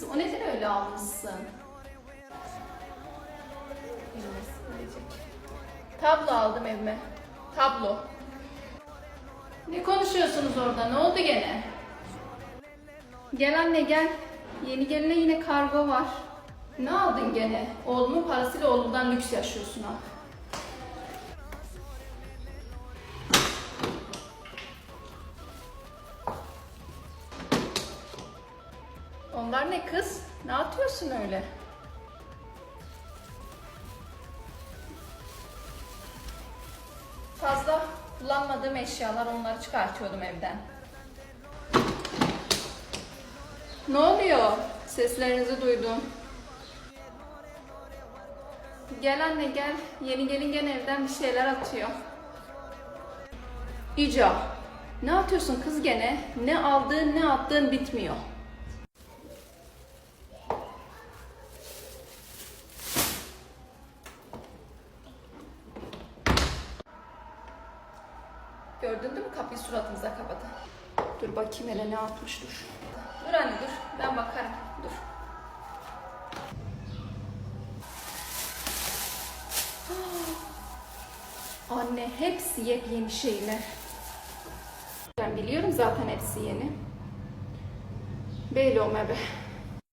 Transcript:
Kız o nedir öyle almışsın? Tablo aldım evime. Tablo. Ne konuşuyorsunuz orada? Ne oldu gene? Gel anne gel. Yeni geline yine kargo var. Ne aldın gene? Oğlumun parasıyla oğlumdan lüks yaşıyorsun ha. Onlar ne kız? Ne atıyorsun öyle? Fazla kullanmadığım eşyalar onları çıkartıyordum evden. Ne oluyor? Seslerinizi duydum. Gel anne gel. Yeni gelin gene evden bir şeyler atıyor. İca. Ne atıyorsun kız gene? Ne aldığın ne attığın bitmiyor. Gördün değil mi kapıyı suratımıza kapadı. Dur bakayım hele ne atmış dur. Dur anne dur ben bakarım dur. Anne hepsi yepyeni şeyler. Ben biliyorum zaten hepsi yeni. Belli o be.